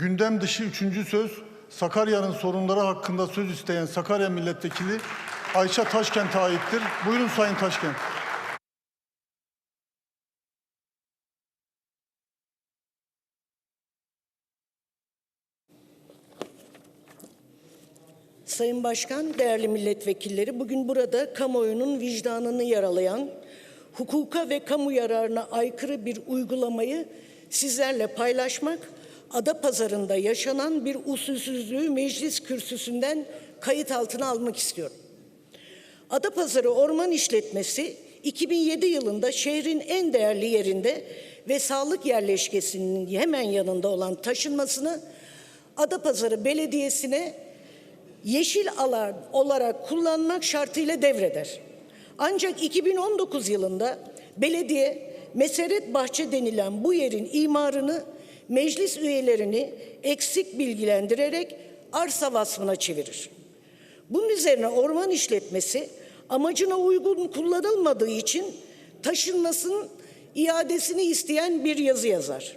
Gündem dışı üçüncü söz Sakarya'nın sorunları hakkında söz isteyen Sakarya Milletvekili Ayça Taşkent'e aittir. Buyurun Sayın Taşkent. Sayın Başkan, değerli milletvekilleri, bugün burada kamuoyunun vicdanını yaralayan, hukuka ve kamu yararına aykırı bir uygulamayı sizlerle paylaşmak, Adapazarı'nda yaşanan bir usulsüzlüğü meclis kürsüsünden kayıt altına almak istiyorum. Adapazarı Orman İşletmesi 2007 yılında şehrin en değerli yerinde ve sağlık yerleşkesinin hemen yanında olan taşınmasını Adapazarı Belediyesi'ne yeşil alan olarak kullanmak şartıyla devreder. Ancak 2019 yılında belediye Meseret Bahçe denilen bu yerin imarını meclis üyelerini eksik bilgilendirerek arsa vasfına çevirir. Bunun üzerine orman işletmesi amacına uygun kullanılmadığı için taşınmasının iadesini isteyen bir yazı yazar.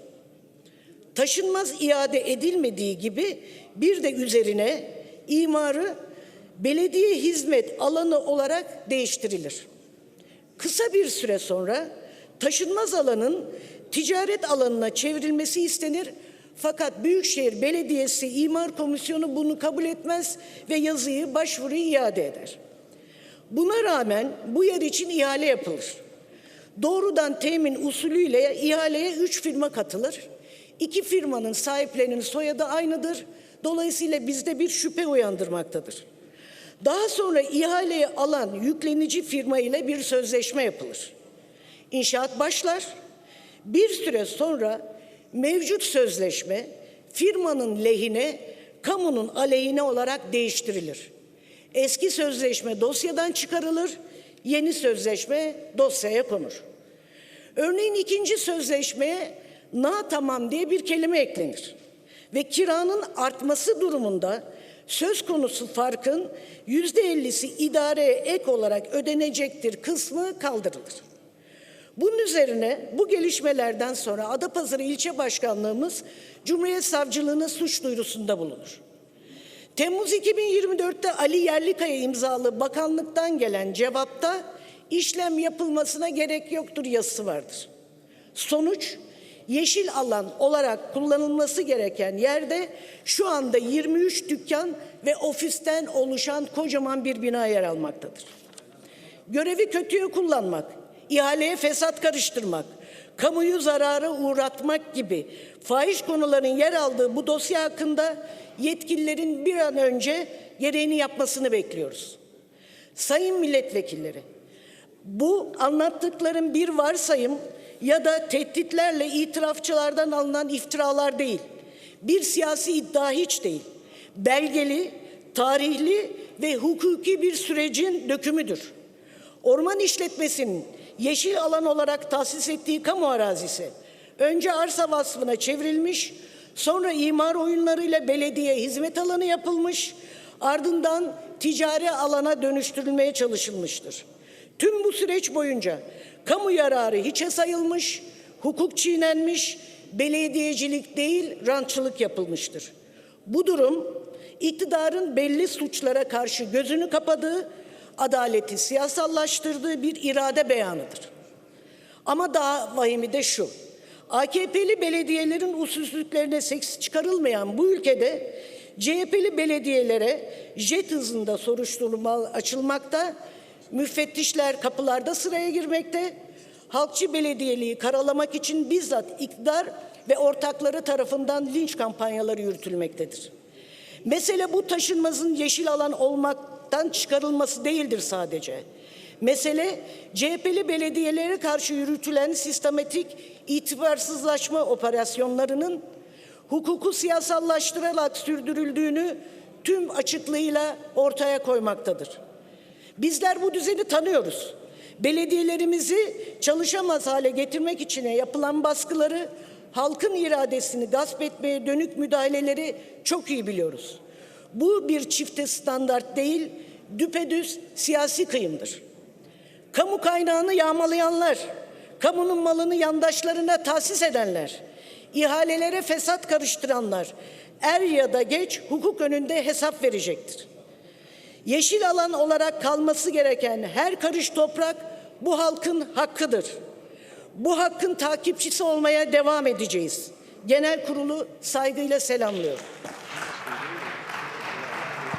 Taşınmaz iade edilmediği gibi bir de üzerine imarı belediye hizmet alanı olarak değiştirilir. Kısa bir süre sonra taşınmaz alanın ticaret alanına çevrilmesi istenir fakat Büyükşehir Belediyesi İmar Komisyonu bunu kabul etmez ve yazıyı başvuruyu iade eder. Buna rağmen bu yer için ihale yapılır. Doğrudan temin usulüyle ihaleye üç firma katılır. İki firmanın sahiplerinin soyadı aynıdır. Dolayısıyla bizde bir şüphe uyandırmaktadır. Daha sonra ihaleyi alan yüklenici firma ile bir sözleşme yapılır. İnşaat başlar. Bir süre sonra mevcut sözleşme firmanın lehine, kamunun aleyhine olarak değiştirilir. Eski sözleşme dosyadan çıkarılır, yeni sözleşme dosyaya konur. Örneğin ikinci sözleşmeye na tamam diye bir kelime eklenir ve kiranın artması durumunda söz konusu farkın yüzde ellisi idareye ek olarak ödenecektir kısmı kaldırılır. Bunun üzerine bu gelişmelerden sonra Adapazarı İlçe Başkanlığımız Cumhuriyet Savcılığına suç duyurusunda bulunur. Temmuz 2024'te Ali Yerlikaya imzalı bakanlıktan gelen cevapta işlem yapılmasına gerek yoktur yazısı vardır. Sonuç yeşil alan olarak kullanılması gereken yerde şu anda 23 dükkan ve ofisten oluşan kocaman bir bina yer almaktadır. Görevi kötüye kullanmak, ihaleye fesat karıştırmak, kamuyu zarara uğratmak gibi fahiş konuların yer aldığı bu dosya hakkında yetkililerin bir an önce gereğini yapmasını bekliyoruz. Sayın milletvekilleri, bu anlattıklarım bir varsayım ya da tehditlerle itirafçılardan alınan iftiralar değil. Bir siyasi iddia hiç değil. Belgeli, tarihli ve hukuki bir sürecin dökümüdür. Orman işletmesinin yeşil alan olarak tahsis ettiği kamu arazisi önce arsa vasfına çevrilmiş, sonra imar oyunlarıyla belediye hizmet alanı yapılmış, ardından ticari alana dönüştürülmeye çalışılmıştır. Tüm bu süreç boyunca kamu yararı hiçe sayılmış, hukuk çiğnenmiş, belediyecilik değil rantçılık yapılmıştır. Bu durum iktidarın belli suçlara karşı gözünü kapadığı, adaleti siyasallaştırdığı bir irade beyanıdır. Ama daha vahimi de şu. AKP'li belediyelerin usulsüzlüklerine seks çıkarılmayan bu ülkede CHP'li belediyelere jet hızında soruşturma açılmakta, müfettişler kapılarda sıraya girmekte, halkçı belediyeliği karalamak için bizzat iktidar ve ortakları tarafından linç kampanyaları yürütülmektedir. Mesele bu taşınmazın yeşil alan olmaktan çıkarılması değildir sadece. Mesele CHP'li belediyelere karşı yürütülen sistematik itibarsızlaşma operasyonlarının hukuku siyasallaştırarak sürdürüldüğünü tüm açıklığıyla ortaya koymaktadır. Bizler bu düzeni tanıyoruz. Belediyelerimizi çalışamaz hale getirmek için yapılan baskıları, halkın iradesini gasp etmeye dönük müdahaleleri çok iyi biliyoruz. Bu bir çifte standart değil, düpedüz siyasi kıyımdır. Kamu kaynağını yağmalayanlar, kamunun malını yandaşlarına tahsis edenler, ihalelere fesat karıştıranlar er ya da geç hukuk önünde hesap verecektir. Yeşil alan olarak kalması gereken her karış toprak bu halkın hakkıdır. Bu hakkın takipçisi olmaya devam edeceğiz. Genel kurulu saygıyla selamlıyorum.